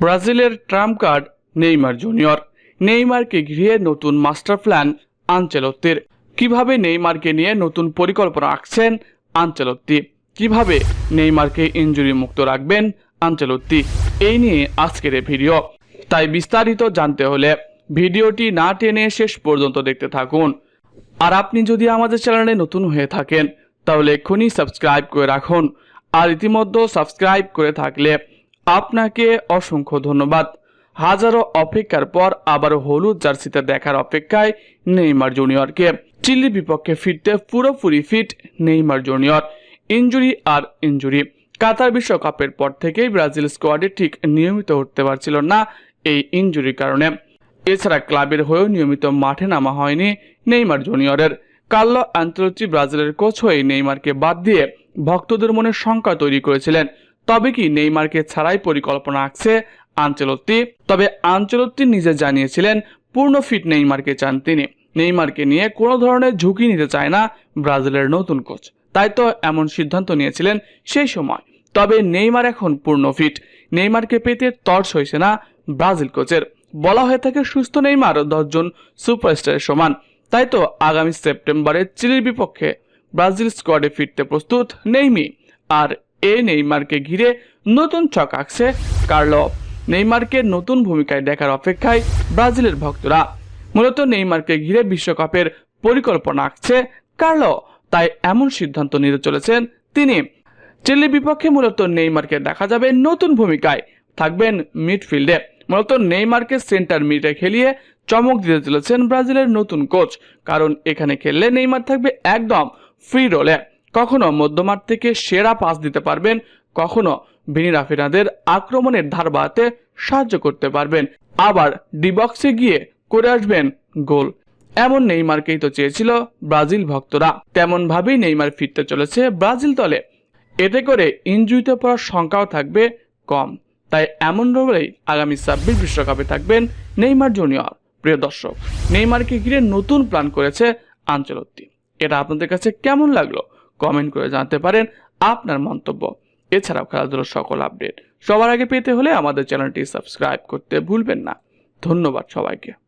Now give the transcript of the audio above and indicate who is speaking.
Speaker 1: ব্রাজিলের trump card Neymar junior. নেইমারকে ঘিরে নতুন মাস্টার প্ল্যান আঞ্চলত্বের কীভাবে নেইমারকে নিয়ে নতুন পরিকল্পনা আঁকছেন আনচেলত্তি কীভাবে নেইমারকে ইনজুরি মুক্ত রাখবেন আনচেলত্তি এই নিয়ে আজকের ভিডিও। তাই বিস্তারিত জানতে হলে ভিডিওটি না টেনে শেষ পর্যন্ত দেখতে থাকুন। আর আপনি যদি আমাদের চ্যানেলে নতুন হয়ে থাকেন, তাহলে এক্ষুনি সাবস্ক্রাইব করে রাখুন। আর ইতিমধ্যে সাবস্ক্রাইব করে থাকলে আপনাকে অসংখ্য ধন্যবাদ। হাজারো অপেক্ষার পর আবার হলুদ জার্সিতে দেখার অপেক্ষায় নেইমার জুনিয়রকে। চিলির বিপক্ষে ফিরতে পুরোপুরি ফিট নেইমার জুনিয়র। ইনজুরি আর ইনজুরি। কাতার বিশ্বকাপের পর থেকেই ব্রাজিল স্কোয়াডে ঠিক নিয়মিত উঠতে পারছিল না এই ইনজুরির কারণে। এছাড়া ক্লাবের হয়েও নিয়মিত মাঠে নামা হয়নি নেইমার জুনিয়রের। কার্লো আন্তর্চি ব্রাজিলের কোচ হয়ে নেইমারকে বাদ দিয়ে ভক্তদের মনে শঙ্কা তৈরি করেছিলেন। তবে কি নেইমারকে ছাড়াই পরিকল্পনা আঁকছে আঞ্চলত্তি। তবে আঞ্চলত্তি নিজে জানিয়েছিলেন, পূর্ণ ফিট নেইমারকে চান তিনি। নেইমারকে নিয়ে কোনো ধরনের ঝুঁকি নিতে চায় না ব্রাজিলের নতুন কোচ। তাই তো এমন সিদ্ধান্ত নিয়েছিলেন সেই সময়। তবে নেইমার এখন পূর্ণ ফিট। নেইমারকে পেতে তর্স হয়েছে না ব্রাজিল কোচের। বলা হয়ে থাকে সুস্থ নেইমার দশজন সুপারস্টারের সমান। তাই তো আগামী সেপ্টেম্বরে চিলির বিপক্ষে ব্রাজিল স্কোয়াডে ফিরতে প্রস্তুত নেইমি। আর এ নেইমারকে ঘিরে নতুন ছক আঁকছে কার্লো। নেইমারকে নতুন ভূমিকায় দেখার অপেক্ষায় ব্রাজিলের ভক্তরা। মূলত নেইমারকে ঘিরে বিশ্বকাপের পরিকল্পনা আঁকছে কার্লো, তাই এমন সিদ্ধান্ত নিতে চলেছেন তিনি। চিলির বিপক্ষে মূলত নেইমারকে দেখা যাবে নতুন ভূমিকায়। থাকবেন মিডফিল্ডে। মূলত নেইমারকে সেন্টার মিডে খেলিয়ে চমক দিতে চলেছেন ব্রাজিলের নতুন কোচ, কারণ এখানে খেললে নেইমার থাকবে একদম ফ্রি রোলে। কখনো মধ্যমাঠ থেকে সেরা পাস দিতে পারবেন, কখনো ভিনি রাফিনাদের আক্রমণের ধার বাড়াতে সাহায্য করতে পারবেন। আবার ডিবক্সে গিয়ে করে আসবেন গোল। এমন নেইমারকেই তো চেয়েছিল ব্রাজিল ভক্তরা। তেমন ভাবেই নেইমার ফিরতে চলেছে ব্রাজিল দলে। এতে করে ইনজুরিতে পড়ার সংখ্যাও থাকবে কম। তাই এমন রোলেই আগামী ছাব্বিশ বিশ্বকাপে থাকবেন নেইমার জুনিয়র। প্রিয় দর্শক, নেইমারকে ঘিরে নতুন প্ল্যান করেছে আঞ্চলত্তি। এটা আপনাদের কাছে কেমন লাগল? কমেন্ট করে জানতে পারেন আপনার মন্তব্য। এছাড়াও খেলাধুলোর সকল আপডেট সবার আগে পেতে হলে আমাদের চ্যানেলটি সাবস্ক্রাইব করতে ভুলবেন না। ধন্যবাদ সবাইকে।